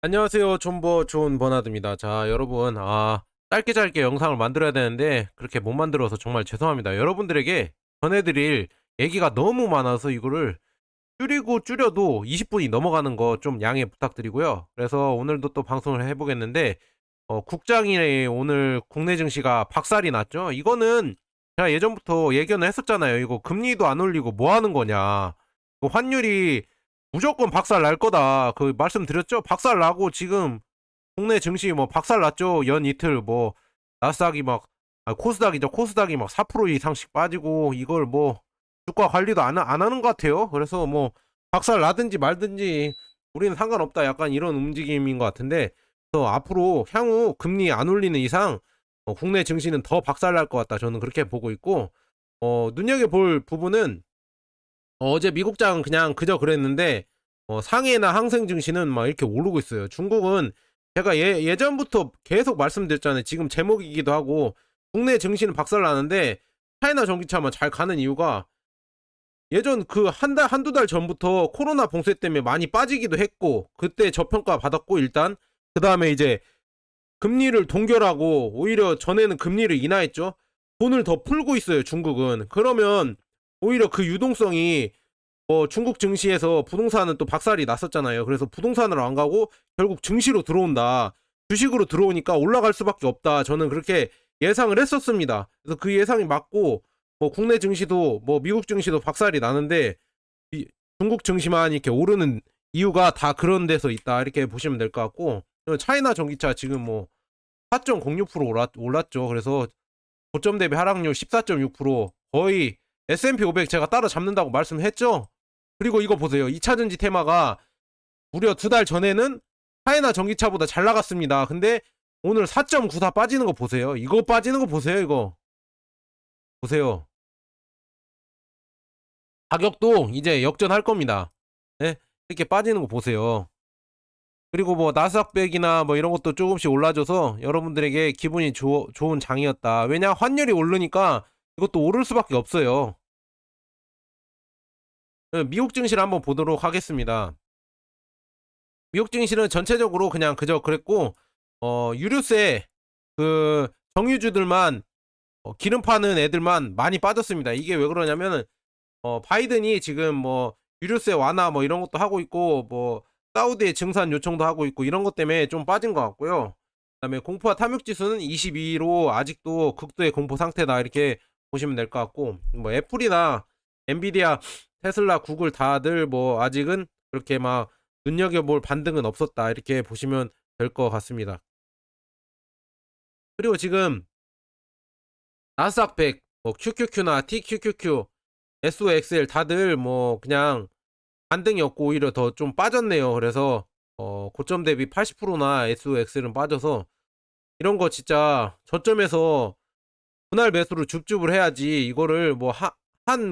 안녕하세요. 존버 존 버나드입니다. 자, 여러분, 아, 짧게 짧게 영상을 만들어야 되는데 그렇게 못 만들어서 정말 죄송합니다. 여러분들에게 전해드릴 얘기가 너무 많아서 이거를 줄이고 줄여도 20분이 넘어가는 거 좀 양해 부탁드리고요. 그래서 오늘도 또 방송을 해보겠는데 어, 국장이 오늘 국내 증시가 박살이 났죠. 이거는 제가 예전부터 예견을 했었잖아요. 이거 금리도 안 올리고 뭐 하는 거냐. 이거 환율이 무조건 박살 날 거다. 그 말씀드렸죠? 박살 나고 지금 국내 증시 뭐 박살 났죠. 연 이틀 뭐 나스닥이 막 아, 코스닥이죠. 코스닥이 막 4% 이상씩 빠지고 이걸 뭐 주가 관리도 안, 하- 안 하는 것 같아요. 그래서 뭐 박살 나든지 말든지 우리는 상관없다. 약간 이런 움직임인 것 같은데 그래서 앞으로 향후 금리 안 올리는 이상 어, 국내 증시는 더 박살 날 것 같다. 저는 그렇게 보고 있고 어, 눈여겨볼 부분은 어, 어제 미국장 그냥 그저 그랬는데 어, 상해나 항생 증시는 막 이렇게 오르고 있어요. 중국은 제가 예, 예전부터 계속 말씀드렸잖아요. 지금 제목이기도 하고 국내 증시는 박살 나는데 차이나 전기차만 잘 가는 이유가 예전 그 한 달, 한두 달 전부터 코로나 봉쇄 때문에 많이 빠지기도 했고 그때 저평가 받았고 일단 그 다음에 이제 금리를 동결하고 오히려 전에는 금리를 인하했죠. 돈을 더 풀고 있어요, 중국은. 그러면 오히려 그 유동성이 뭐 중국 증시에서 부동산은 또 박살이 났었잖아요. 그래서 부동산으로 안 가고 결국 증시로 들어온다. 주식으로 들어오니까 올라갈 수밖에 없다. 저는 그렇게 예상을 했었습니다. 그래서 그 예상이 맞고 뭐 국내 증시도 뭐 미국 증시도 박살이 나는데 이- 중국 증시만 이렇게 오르는 이유가 다 그런 데서 있다. 이렇게 보시면 될 것 같고 차이나 전기차 지금 뭐 4.06% 올랐, 올랐죠. 그래서 고점 대비 하락률 14.6% 거의 S&P 500 제가 따라잡는다고 말씀했죠. 그리고 이거 보세요. 2차 전지 테마가 무려 두 달 전에는 차이나 전기차보다 잘 나갔습니다. 근데 오늘 4.94 빠지는 거 보세요. 이거 빠지는 거 보세요. 이거 보세요. 가격도 이제 역전할 겁니다. 네? 이렇게 빠지는 거 보세요. 그리고 뭐 나스닥백이나 뭐 이런 것도 조금씩 올라줘서 여러분들에게 기분이 조- 좋은 장이었다. 왜냐 환율이 오르니까 이것도 오를 수밖에 없어요. 네, 미국 증시를 한번 보도록 하겠습니다. 미국 증시는 전체적으로 그냥 그저 그랬고 어 유류세 그 정유주들만 어, 기름 파는 애들만 많이 빠졌습니다. 이게 왜 그러냐면 어 바이든이 지금 뭐 유류세 완화 뭐 이런 것도 하고 있고 뭐 사우디에 증산 요청도 하고 있고 이런 것 때문에 좀 빠진 것 같고요. 그다음에 공포와 탐욕 지수는 22로 아직도 극도의 공포 상태다 이렇게 보시면 될 것 같고 뭐 애플이나 엔비디아, 테슬라, 구글 다들 뭐 아직은 그렇게 막 눈여겨볼 반등은 없었다 이렇게 보시면 될 것 같습니다. 그리고 지금 나스닥 100, 뭐 QQQ나 TQQQ, SOXL 다들 뭐 그냥 반등이 없고 오히려 더 좀 빠졌네요. 그래서 어, 고점 대비 80%나 SOXL은 빠져서 이런 거 진짜 저점에서 분할 매수를 줍줍을 해야지 이거를 뭐 한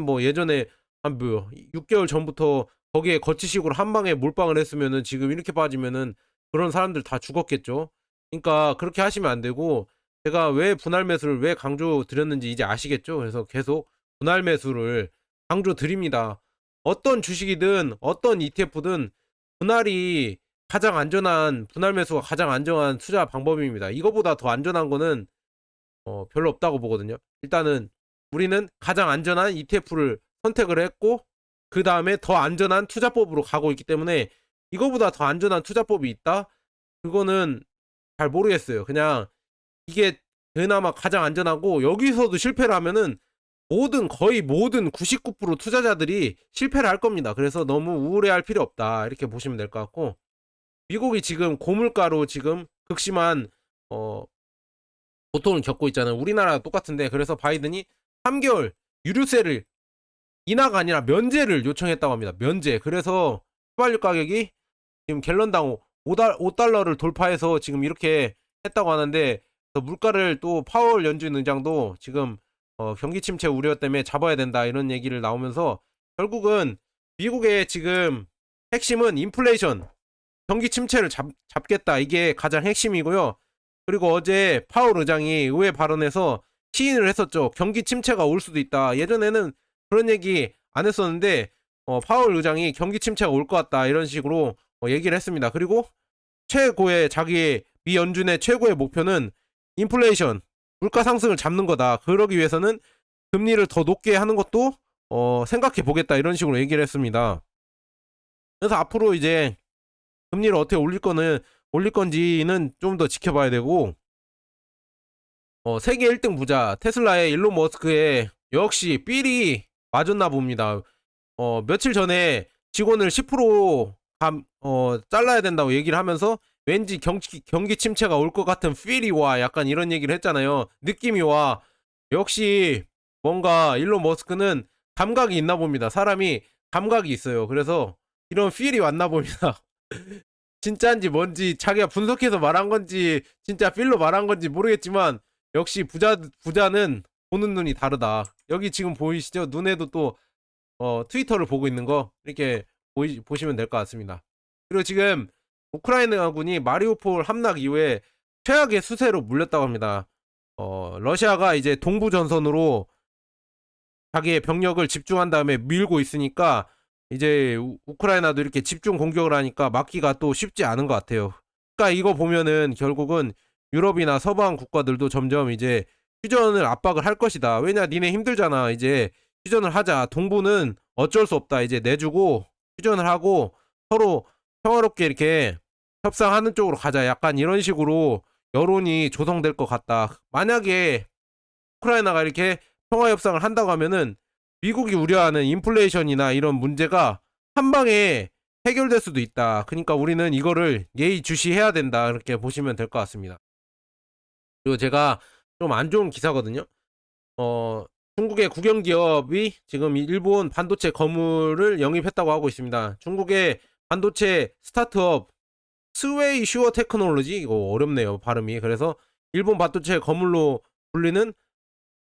뭐 예전에 한 뭐 6개월 전부터 거기에 거치식으로 한 방에 몰빵을 했으면은 지금 이렇게 빠지면은 그런 사람들 다 죽었겠죠. 그러니까 그렇게 하시면 안 되고 제가 왜 분할 매수를 왜 강조 드렸는지 이제 아시겠죠? 그래서 계속 분할 매수를 강조 드립니다. 어떤 주식이든 어떤 ETF든 분할이 가장 안전한 분할 매수가 가장 안전한 투자 방법입니다. 이거보다 더 안전한 거는 어, 별로 없다고 보거든요. 일단은 우리는 가장 안전한 ETF를 선택을 했고 그 다음에 더 안전한 투자법으로 가고 있기 때문에 이거보다 더 안전한 투자법이 있다? 그거는 잘 모르겠어요. 그냥 이게 그나마 가장 안전하고 여기서도 실패를 하면은 모든 거의 모든 99% 투자자들이 실패를 할 겁니다. 그래서 너무 우울해할 필요 없다. 이렇게 보시면 될 것 같고 미국이 지금 고물가로 지금 극심한 어 고통을 겪고 있잖아요. 우리나라 똑같은데 그래서 바이든이 3개월 유류세를 인하가 아니라 면제를 요청했다고 합니다. 면제. 그래서 휘발유 가격이 지금 갤런당 5달, 5달러를 돌파해서 지금 이렇게 했다고 하는데 또 물가를 또 파월 연준 의장도 지금 어, 경기 침체 우려 때문에 잡아야 된다 이런 얘기를 나오면서 결국은 미국의 지금 핵심은 인플레이션 경기 침체를 잡, 잡겠다 이게 가장 핵심이고요. 그리고 어제 파월 의장이 의회 발언에서 시인을 했었죠. 경기 침체가 올 수도 있다. 예전에는 그런 얘기 안 했었는데 어, 파월 의장이 경기 침체가 올 것 같다 이런 식으로 어, 얘기를 했습니다. 그리고 최고의 자기의 미 연준의 최고의 목표는 인플레이션 물가 상승을 잡는 거다. 그러기 위해서는 금리를 더 높게 하는 것도 어, 생각해 보겠다 이런 식으로 얘기를 했습니다. 그래서 앞으로 이제 금리를 어떻게 올릴 거는 올릴 건지는 좀 더 지켜봐야 되고 어, 세계 1등 부자 테슬라의 일론 머스크의 역시 삘이 맞았나 봅니다. 어, 며칠 전에 직원을 10% 감, 어, 잘라야 된다고 얘기를 하면서 왠지 경기, 경기 침체가 올 것 같은 필이 와 약간 이런 얘기를 했잖아요. 느낌이 와. 역시 뭔가 일론 머스크는 감각이 있나 봅니다. 사람이 감각이 있어요. 그래서 이런 필이 왔나 봅니다. 진짜인지 뭔지 자기가 분석해서 말한 건지 진짜 필로 말한 건지 모르겠지만 역시 부자 부자는 보는 눈이 다르다. 여기 지금 보이시죠? 눈에도 또 어, 트위터를 보고 있는 거 이렇게 보이, 보시면 될 것 같습니다. 그리고 지금 우크라이나군이 마리우폴 함락 이후에 최악의 수세로 물렸다고 합니다. 어, 러시아가 이제 동부 전선으로 자기의 병력을 집중한 다음에 밀고 있으니까 이제 우- 우크라이나도 이렇게 집중 공격을 하니까 막기가 또 쉽지 않은 것 같아요. 그러니까 이거 보면은 결국은 유럽이나 서방 국가들도 점점 이제 휴전을 압박을 할 것이다. 왜냐, 니네 힘들잖아. 이제 휴전을 하자. 동부는 어쩔 수 없다. 이제 내주고 휴전을 하고 서로 평화롭게 이렇게 협상하는 쪽으로 가자. 약간 이런 식으로 여론이 조성될 것 같다. 만약에 우크라이나가 이렇게 평화 협상을 한다고 하면은 미국이 우려하는 인플레이션이나 이런 문제가 한 방에 해결될 수도 있다. 그러니까 우리는 이거를 예의주시해야 된다. 이렇게 보시면 될 것 같습니다. 그리고 제가 좀 안 좋은 기사거든요. 어, 중국의 국영 기업이 지금 일본 반도체 건물을 영입했다고 하고 있습니다. 중국의 반도체 스타트업 스웨이 슈어 테크놀로지 이거 어렵네요 발음이. 그래서 일본 반도체 건물로 불리는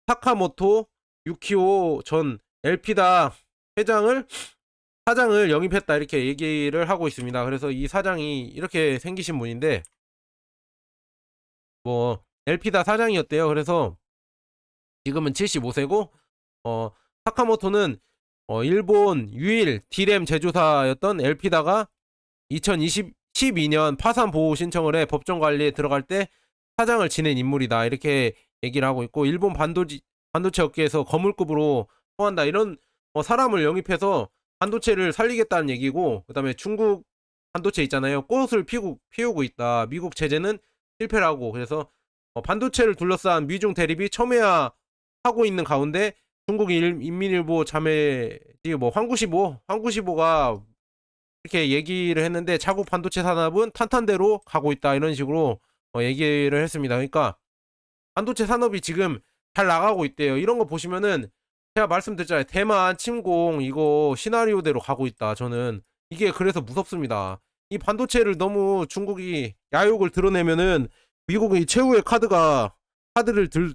타카모토 유키오 전 엘피다 회장을 사장을 영입했다 이렇게 얘기를 하고 있습니다. 그래서 이 사장이 이렇게 생기신 분인데 뭐 엘피다 사장이었대요. 그래서 지금은 75세고 어 타카모토는 어 일본 유일 디램 제조사였던 엘피다가 2012년 파산 보호 신청을 해 법정 관리에 들어갈 때 사장을 지낸 인물이다. 이렇게 얘기를 하고 있고 일본 반도지 반도체 업계에서 거물급으로 통한다. 이런 어, 사람을 영입해서 반도체를 살리겠다는 얘기고 그다음에 중국 반도체 있잖아요. 꽃을 피고 피우고 있다. 미국 제재는 실패라고. 그래서 어, 반도체를 둘러싼 미중 대립이 첨예화 하고 있는 가운데 중국 일, 인민일보 자매지 뭐 황구시보 황구시보가 이렇게 얘기를 했는데 자국 반도체 산업은 탄탄대로 가고 있다 이런 식으로 어, 얘기를 했습니다. 그러니까 반도체 산업이 지금 잘 나가고 있대요. 이런 거 보시면은 제가 말씀드렸잖아요. 대만 침공 이거 시나리오대로 가고 있다. 저는 이게 그래서 무섭습니다. 이 반도체를 너무 중국이 야욕을 드러내면은 미국이 최후의 카드가 카드를 들,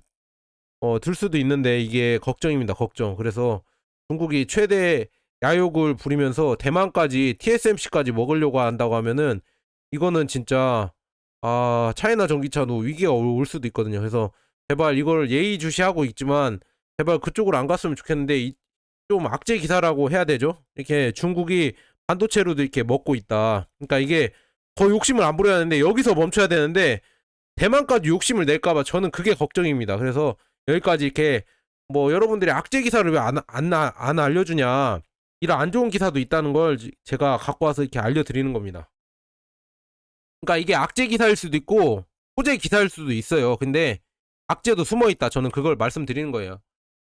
어, 들 수도 있는데 이게 걱정입니다. 걱정. 그래서 중국이 최대 야욕을 부리면서 대만까지 TSMC까지 먹으려고 한다고 하면은 이거는 진짜 아 차이나 전기차도 위기가 올- 올 수도 있거든요. 그래서 제발 이걸 예의주시하고 있지만 제발 그쪽으로 안 갔으면 좋겠는데 이- 좀 악재 기사라고 해야 되죠. 이렇게 중국이 반도체로도 이렇게 먹고 있다. 그러니까 이게 더 욕심을 안 부려야 하는데 여기서 멈춰야 되는데 대만까지 욕심을 낼까봐 저는 그게 걱정입니다. 그래서 여기까지 이렇게 뭐 여러분들이 악재 기사를 왜 안 안 안 알려주냐 이런 안 좋은 기사도 있다는 걸 지- 제가 갖고 와서 이렇게 알려드리는 겁니다. 그러니까 이게 악재 기사일 수도 있고 호재 기사일 수도 있어요. 근데 악재도 숨어 있다. 저는 그걸 말씀드리는 거예요.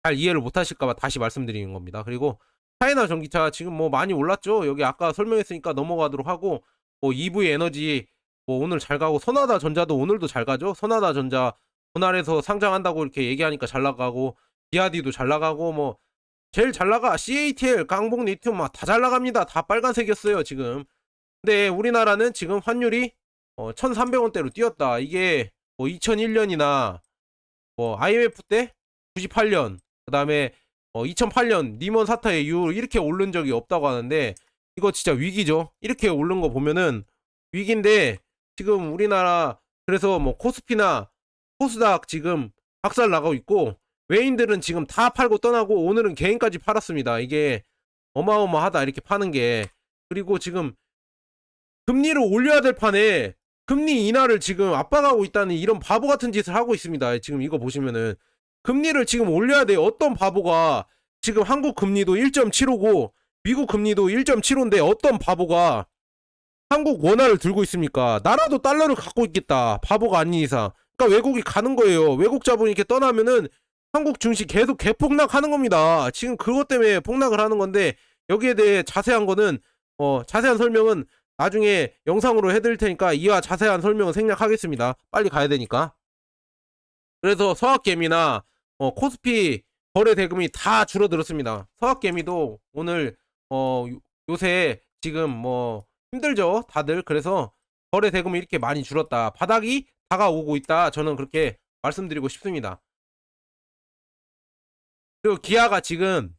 잘 이해를 못 하실까봐 다시 말씀드리는 겁니다. 그리고 차이나 전기차 지금 뭐 많이 올랐죠. 여기 아까 설명했으니까 넘어가도록 하고 뭐 EV 에너지 뭐 오늘 잘 가고 선하다 전자도 오늘도 잘 가죠. 선하다 전자 분할해서 상장한다고 이렇게 얘기하니까 잘 나가고 비아디도 잘 나가고 뭐 제일 잘 나가 CATL 깡봉 리튬 막 다 잘 나갑니다. 다 빨간색이었어요 지금. 근데 우리나라는 지금 환율이 어, 1,300원대로 뛰었다. 이게 뭐 2001년이나 뭐 IMF 때 98년 그다음에 어, 2008년 니먼 사태 이후 이렇게 오른 적이 없다고 하는데 이거 진짜 위기죠. 이렇게 오른 거 보면은 위기인데 지금 우리나라 그래서 뭐 코스피나 코스닥 지금 박살 나고 있고 외인들은 지금 다 팔고 떠나고 오늘은 개인까지 팔았습니다. 이게 어마어마하다 이렇게 파는 게 그리고 지금 금리를 올려야 될 판에 금리 인하를 지금 압박하고 있다는 이런 바보 같은 짓을 하고 있습니다. 지금 이거 보시면은 금리를 지금 올려야 돼요. 어떤 바보가 지금 한국 금리도 1.75고 미국 금리도 1.75인데 어떤 바보가 한국 원화를 들고 있습니까? 나라도 달러를 갖고 있겠다. 바보가 아닌 이상. 그러니까 외국이 가는 거예요. 외국 자본이 이렇게 떠나면은 한국 증시 계속 개폭락하는 겁니다. 지금 그것 때문에 폭락을 하는 건데 여기에 대해 자세한 거는 어 자세한 설명은 나중에 영상으로 해드릴 테니까 이와 자세한 설명은 생략하겠습니다. 빨리 가야 되니까. 그래서 서학개미나 어, 코스피 거래 대금이 다 줄어들었습니다. 서학개미도 오늘 어, 요- 요새 지금 뭐 힘들죠, 다들. 그래서 거래 대금이 이렇게 많이 줄었다. 바닥이 다가오고 있다. 저는 그렇게 말씀드리고 싶습니다. 그리고 기아가 지금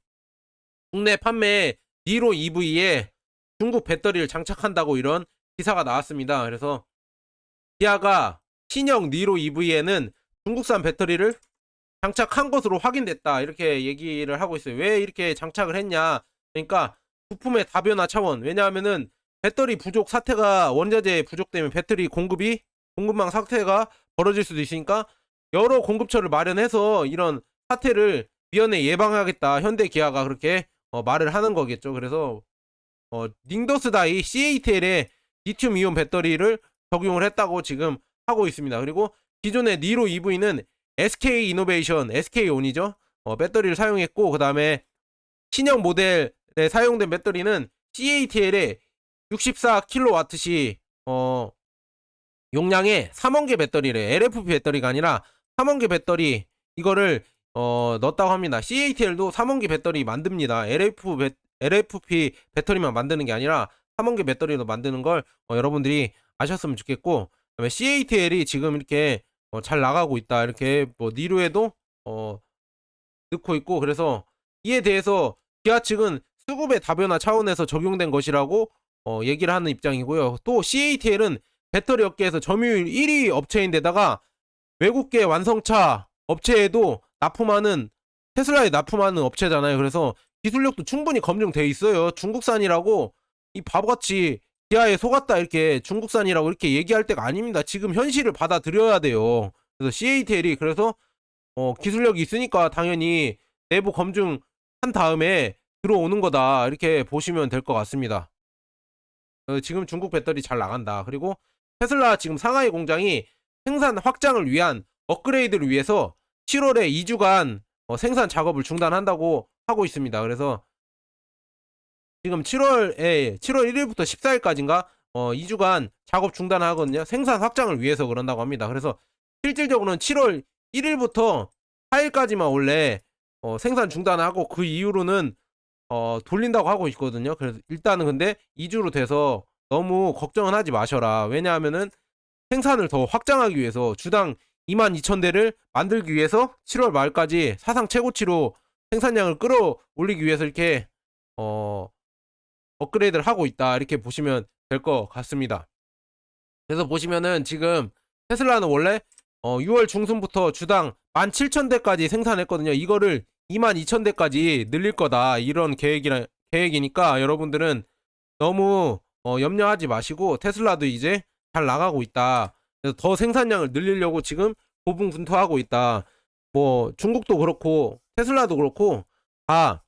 국내 판매 니로 EV에 중국 배터리를 장착한다고 이런 기사가 나왔습니다. 그래서 기아가 신형 니로 EV에는 중국산 배터리를 장착한 것으로 확인됐다. 이렇게 얘기를 하고 있어요. 왜 이렇게 장착을 했냐? 그러니까 부품의 다변화 차원. 왜냐하면은 배터리 부족 사태가 원자재 부족 때문에 배터리 공급이 공급망 사태가 벌어질 수도 있으니까 여러 공급처를 마련해서 이런 사태를 미연에 예방하겠다. 현대 기아가 그렇게 어, 말을 하는 거겠죠. 그래서 어, 닝더스 다이 CATL에 리튬 이온 배터리를 적용을 했다고 지금 하고 있습니다. 그리고 기존의 니로 EV는 SK 이노베이션, SK 온이죠. 어, 배터리를 사용했고 그 다음에 신형 모델에 사용된 배터리는 CATL의 64kW시 어, 용량의 3원계 배터리래. LFP 배터리가 아니라 3원계 배터리 이거를 어, 넣었다고 합니다. CATL도 3원계 배터리 만듭니다. LF 배, LFP 배터리만 만드는 게 아니라 3원계 배터리도 만드는 걸 어, 여러분들이 아셨으면 좋겠고 그다음에 CATL이 지금 이렇게 어, 잘 나가고 있다. 이렇게 뭐 니루에도 어, 넣고 있고 그래서 이에 대해서 기아 측은 수급의 다변화 차원에서 적용된 것이라고 어, 얘기를 하는 입장이고요. 또 CATL은 배터리 업계에서 점유율 1위 업체인데다가 외국계 완성차 업체에도 납품하는 테슬라에 납품하는 업체잖아요. 그래서 기술력도 충분히 검증돼 있어요. 중국산이라고 이 바보같이 기아에 속았다 이렇게 중국산이라고 이렇게 얘기할 때가 아닙니다. 지금 현실을 받아들여야 돼요. 그래서 CATL이 그래서 어, 기술력이 있으니까 당연히 내부 검증한 다음에 들어오는 거다 이렇게 보시면 될 것 같습니다. 어, 지금 중국 배터리 잘 나간다. 그리고 테슬라 지금 상하이 공장이 생산 확장을 위한 업그레이드를 위해서 7월에 2주간 어, 생산 작업을 중단한다고 하고 있습니다. 그래서 지금 7월에 7월 1일부터 14일까지인가 어, 2주간 작업 중단하거든요. 생산 확장을 위해서 그런다고 합니다. 그래서 실질적으로는 7월 1일부터 4일까지만 원래 어, 생산 중단하고 그 이후로는 어, 돌린다고 하고 있거든요. 그래서 일단은 근데 2주로 돼서 너무 걱정은 하지 마셔라. 왜냐하면은 생산을 더 확장하기 위해서 주당 22,000대를 만들기 위해서 7월 말까지 사상 최고치로 생산량을 끌어올리기 위해서 이렇게 어, 업그레이드를 하고 있다. 이렇게 보시면 될 것 같습니다. 그래서 보시면은 지금 테슬라는 원래 어, 6월 중순부터 주당 17,000대까지 생산했거든요. 이거를 22,000대까지 늘릴 거다. 이런 계획이라, 계획이니까 여러분들은 너무 어, 염려하지 마시고 테슬라도 이제 잘 나가고 있다. 그래서 더 생산량을 늘리려고 지금 고분분투하고 있다. 뭐 중국도 그렇고 테슬라도 그렇고 다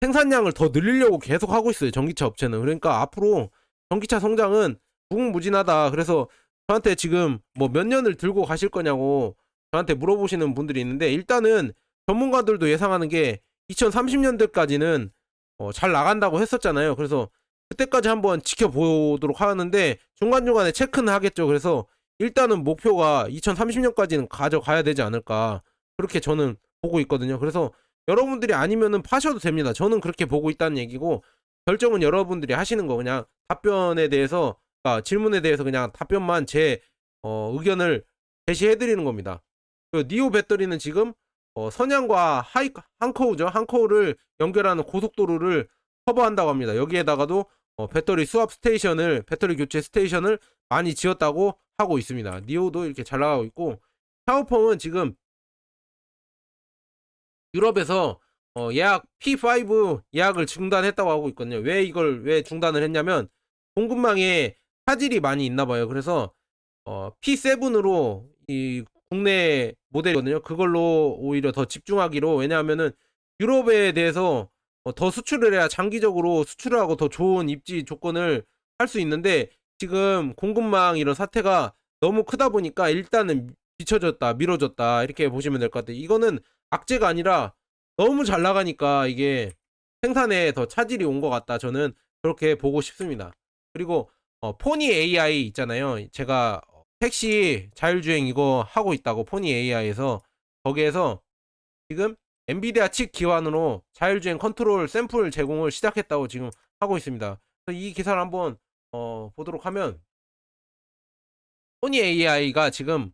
생산량을 더 늘리려고 계속 하고 있어요. 전기차 업체는. 그러니까 앞으로 전기차 성장은 무궁무진하다. 그래서 저한테 지금 뭐 몇 년을 들고 가실 거냐고 저한테 물어보시는 분들이 있는데 일단은 전문가들도 예상하는 게 2030년대까지는 어, 잘 나간다고 했었잖아요. 그래서 그때까지 한번 지켜보도록 하는데 중간중간에 체크는 하겠죠. 그래서 일단은 목표가 2030년까지는 가져가야 되지 않을까. 그렇게 저는 보고 있거든요. 그래서 여러분들이 아니면은 파셔도 됩니다. 저는 그렇게 보고 있다는 얘기고 결정은 여러분들이 하시는 거 그냥 답변에 대해서 그러니까 질문에 대해서 그냥 답변만 제 어, 의견을 제시해 드리는 겁니다. 그 니오 배터리는 지금 어, 선양과 하이 한커우죠. 한커우를 연결하는 고속도로를 커버한다고 합니다. 여기에다가도 어, 배터리 수압 스테이션을 배터리 교체 스테이션을 많이 지었다고 하고 있습니다. 니오도 이렇게 잘 나가고 있고 샤오펑은 지금 유럽에서 어, 예약 P5 예약을 중단했다고 하고 있거든요. 왜 이걸 왜 중단을 했냐면 공급망에 차질이 많이 있나 봐요. 그래서 어, P7으로 이 국내 모델이거든요. 그걸로 오히려 더 집중하기로 왜냐하면은 유럽에 대해서 어, 더 수출을 해야 장기적으로 수출을 하고 더 좋은 입지 조건을 할 수 있는데 지금 공급망 이런 사태가 너무 크다 보니까 일단은 비춰졌다, 미뤄졌다 이렇게 보시면 될 것 같아요. 이거는 악재가 아니라 너무 잘 나가니까 이게 생산에 더 차질이 온 것 같다. 저는 그렇게 보고 싶습니다. 그리고 어, 포니 AI 있잖아요. 제가 어, 택시 자율주행 이거 하고 있다고 포니 AI에서 거기에서 지금 엔비디아 칩 기반으로 자율주행 컨트롤 샘플 제공을 시작했다고 지금 하고 있습니다. 그래서 이 기사를 한번 어, 보도록 하면 포니 AI가 지금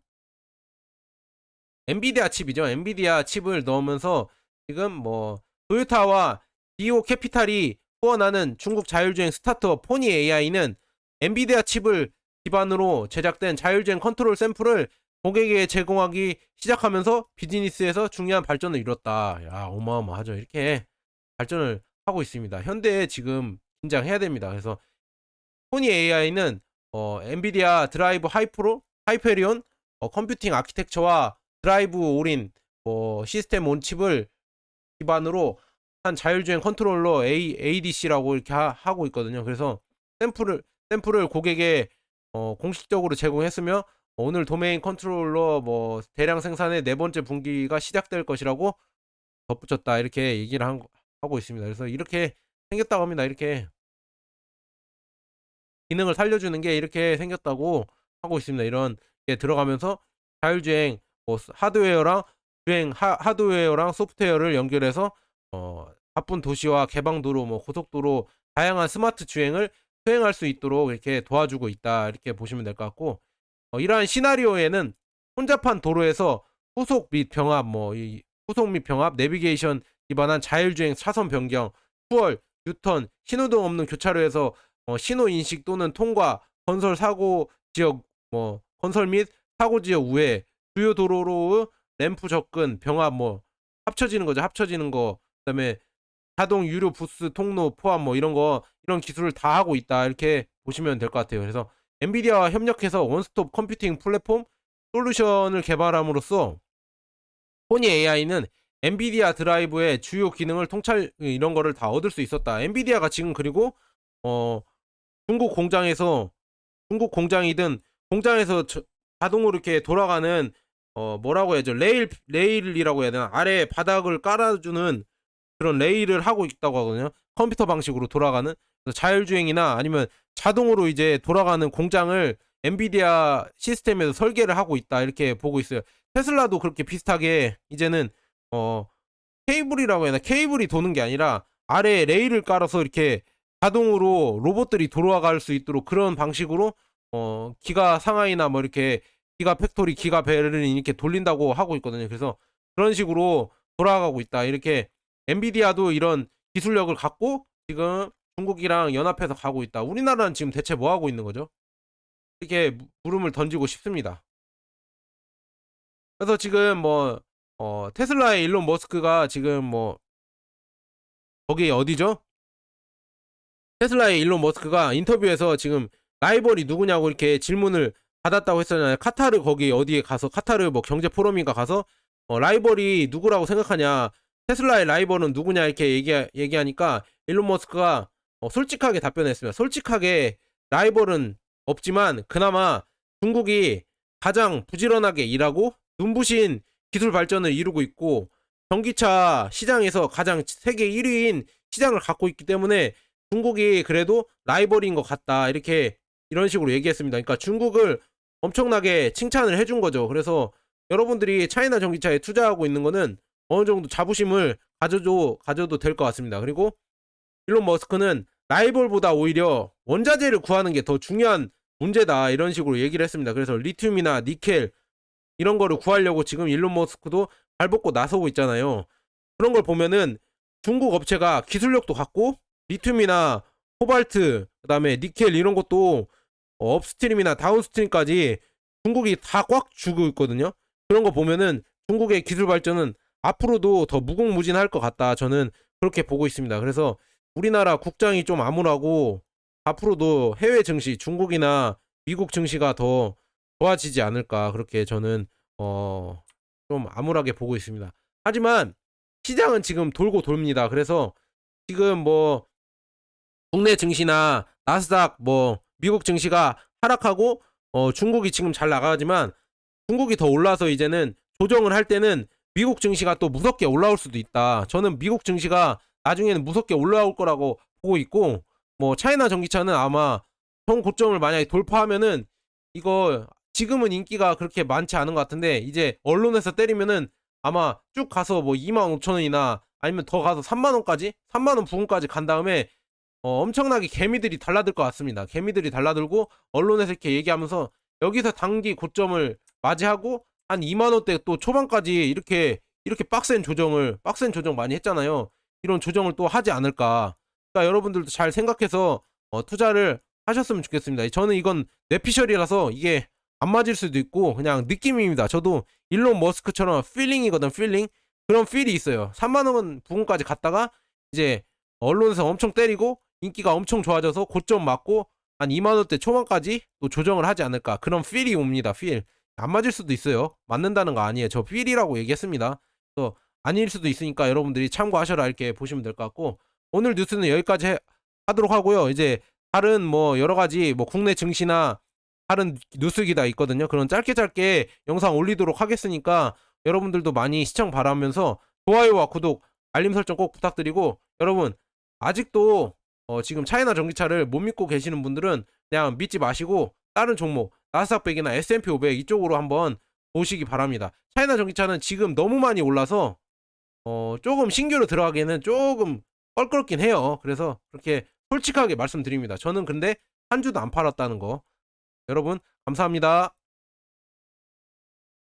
엔비디아 칩이죠. 엔비디아 칩을 넣으면서 지금 뭐 토요타와 디오 캐피탈이 후원하는 중국 자율주행 스타트업 포니 AI는 엔비디아 칩을 기반으로 제작된 자율주행 컨트롤 샘플을 고객에게 제공하기 시작하면서 비즈니스에서 중요한 발전을 이뤘다. 야, 어마어마하죠. 이렇게 발전을 하고 있습니다. 현대에 지금 긴장해야 됩니다. 그래서 포니 AI는 어, 엔비디아 드라이브 하이프로 하이페리온 어, 컴퓨팅 아키텍처와 드라이브 올인 뭐 시스템 온 칩을 기반으로 한 자율주행 컨트롤러 A, ADC라고 이렇게 하, 고 있거든요. 그래서 샘플을 샘플을 고객에 어, 공식적으로 제공했으며 오늘 도메인 컨트롤러 뭐 대량 생산의 네 번째 분기가 시작될 것이라고 덧붙였다 이렇게 얘기를 한, 하고 있습니다. 그래서 이렇게 생겼다고 합니다. 이렇게 기능을 살려주는 게 이렇게 생겼다고 하고 있습니다. 이런 게 들어가면서 자율주행 뭐 하드웨어랑 주행 하, 하드웨어랑 소프트웨어를 연결해서 어, 바쁜 도시와 개방도로 뭐 고속도로 다양한 스마트 주행을 수행할 수 있도록 이렇게 도와주고 있다 이렇게 보시면 될 것 같고 어, 이러한 시나리오에는 혼잡한 도로에서 후속 및 병합 뭐 이 후속 및 병합 내비게이션 기반한 자율주행 차선 변경 추월 유턴 신호등 없는 교차로에서 어, 신호 인식 또는 통과 건설 사고 지역 뭐 건설 및 사고 지역 우회 주요 도로로 램프 접근 병합 뭐 합쳐지는 거죠. 합쳐지는 거. 그다음에 자동 유료 부스 통로 포함 뭐 이런 거 이런 기술을 다 하고 있다 이렇게 보시면 될 것 같아요. 그래서 엔비디아와 협력해서 원스톱 컴퓨팅 플랫폼 솔루션을 개발함으로써 포니 AI는 엔비디아 드라이브의 주요 기능을 통찰 이런 거를 다 얻을 수 있었다. 엔비디아가 지금 그리고 어 중국 공장에서 중국 공장이든 공장에서 저, 자동으로 이렇게 돌아가는 어 뭐라고 해야죠 레일 레일이라고 해야 되나 아래 바닥을 깔아주는 그런 레일을 하고 있다고 하거든요. 컴퓨터 방식으로 돌아가는 자율주행이나 아니면 자동으로 이제 돌아가는 공장을 엔비디아 시스템에서 설계를 하고 있다 이렇게 보고 있어요. 테슬라도 그렇게 비슷하게 이제는 어 케이블이라고 해야 되나 케이블이 도는 게 아니라 아래에 레일을 깔아서 이렇게 자동으로 로봇들이 돌아갈 수 있도록 그런 방식으로 어 기가 상하이나 뭐 이렇게 기가 팩토리 기가 벨을 이렇게 돌린다고 하고 있거든요. 그래서 그런 식으로 돌아가고 있다. 이렇게 엔비디아도 이런 기술력을 갖고 지금 중국이랑 연합해서 가고 있다. 우리나라는 지금 대체 뭐 하고 있는 거죠? 이렇게 물음을 던지고 싶습니다. 그래서 지금 뭐 어, 테슬라의 일론 머스크가 지금 뭐 거기 어디죠? 테슬라의 일론 머스크가 인터뷰에서 지금 라이벌이 누구냐고 이렇게 질문을 받았다고 했었잖아요. 카타르 거기 어디에 가서 카타르 뭐 경제 포럼인가 가서 어, 라이벌이 누구라고 생각하냐? 테슬라의 라이벌은 누구냐 이렇게 얘기 얘기하니까 일론 머스크가 어, 솔직하게 답변했습니다. 솔직하게 라이벌은 없지만 그나마 중국이 가장 부지런하게 일하고 눈부신 기술 발전을 이루고 있고 전기차 시장에서 가장 세계 1위인 시장을 갖고 있기 때문에 중국이 그래도 라이벌인 것 같다 이렇게 이런 식으로 얘기했습니다. 그러니까 중국을 엄청나게 칭찬을 해준 거죠. 그래서 여러분들이 차이나 전기차에 투자하고 있는 거는 어느 정도 자부심을 가져도 가져도 될 것 같습니다. 그리고 일론 머스크는 라이벌보다 오히려 원자재를 구하는 게 더 중요한 문제다 이런 식으로 얘기를 했습니다. 그래서 리튬이나 니켈 이런 거를 구하려고 지금 일론 머스크도 발벗고 나서고 있잖아요. 그런 걸 보면은 중국 업체가 기술력도 갖고 리튬이나 코발트 그다음에 니켈 이런 것도 업스트림이나 다운스트림까지 중국이 다 꽉 주고 있거든요. 그런 거 보면은 중국의 기술 발전은 앞으로도 더 무궁무진할 것 같다. 저는 그렇게 보고 있습니다. 그래서 우리나라 국장이 좀 암울하고 앞으로도 해외 증시, 중국이나 미국 증시가 더 좋아지지 않을까 그렇게 저는 어 좀 암울하게 보고 있습니다. 하지만 시장은 지금 돌고 돕니다. 그래서 지금 뭐 국내 증시나 나스닥 뭐 미국 증시가 하락하고 어 중국이 지금 잘 나가지만 중국이 더 올라서 이제는 조정을 할 때는 미국 증시가 또 무섭게 올라올 수도 있다. 저는 미국 증시가 나중에는 무섭게 올라올 거라고 보고 있고 뭐 차이나 전기차는 아마 전 고점을 만약에 돌파하면은 이거 지금은 인기가 그렇게 많지 않은 것 같은데 이제 언론에서 때리면은 아마 쭉 가서 뭐 2만 5천 원이나 아니면 더 가서 3만 원까지 3만 원 부근까지 간 다음에 어, 엄청나게 개미들이 달라들 것 같습니다. 개미들이 달라들고 언론에서 이렇게 얘기하면서 여기서 단기 고점을 맞이하고 한 2만 원대 또 초반까지 이렇게 이렇게 빡센 조정을 빡센 조정 많이 했잖아요. 이런 조정을 또 하지 않을까. 그러니까 여러분들도 잘 생각해서 어, 투자를 하셨으면 좋겠습니다. 저는 이건 뇌피셜이라서 이게 안 맞을 수도 있고 그냥 느낌입니다. 저도 일론 머스크처럼 필링이거든 필링 그런 필이 있어요. 3만 원 부근까지 갔다가 이제 언론에서 엄청 때리고 인기가 엄청 좋아져서 고점 맞고 한 2만 원대 초반까지 또 조정을 하지 않을까 그런 필이 옵니다. 필. 안 맞을 수도 있어요. 맞는다는 거 아니에요. 저 필이라고 얘기했습니다. 그래서 아닐 수도 있으니까 여러분들이 참고하셔라 이렇게 보시면 될 것 같고 오늘 뉴스는 여기까지 해- 하도록 하고요. 이제 다른 뭐 여러 가지 뭐 국내 증시나 다른 뉴스 기다 있거든요. 그런 짧게 짧게 영상 올리도록 하겠으니까 여러분들도 많이 시청 바라면서 좋아요와 구독, 알림 설정 꼭 부탁드리고 여러분 아직도 어, 지금 차이나 전기차를 못 믿고 계시는 분들은 그냥 믿지 마시고 다른 종목 나스닥 100이나 S&P 500 이쪽으로 한번 보시기 바랍니다. 차이나 전기차는 지금 너무 많이 올라서 어, 조금 신규로 들어가기에는 조금 껄끄럽긴 해요. 그래서 그렇게 솔직하게 말씀드립니다. 저는 근데 한 주도 안 팔았다는 거. 여러분 감사합니다.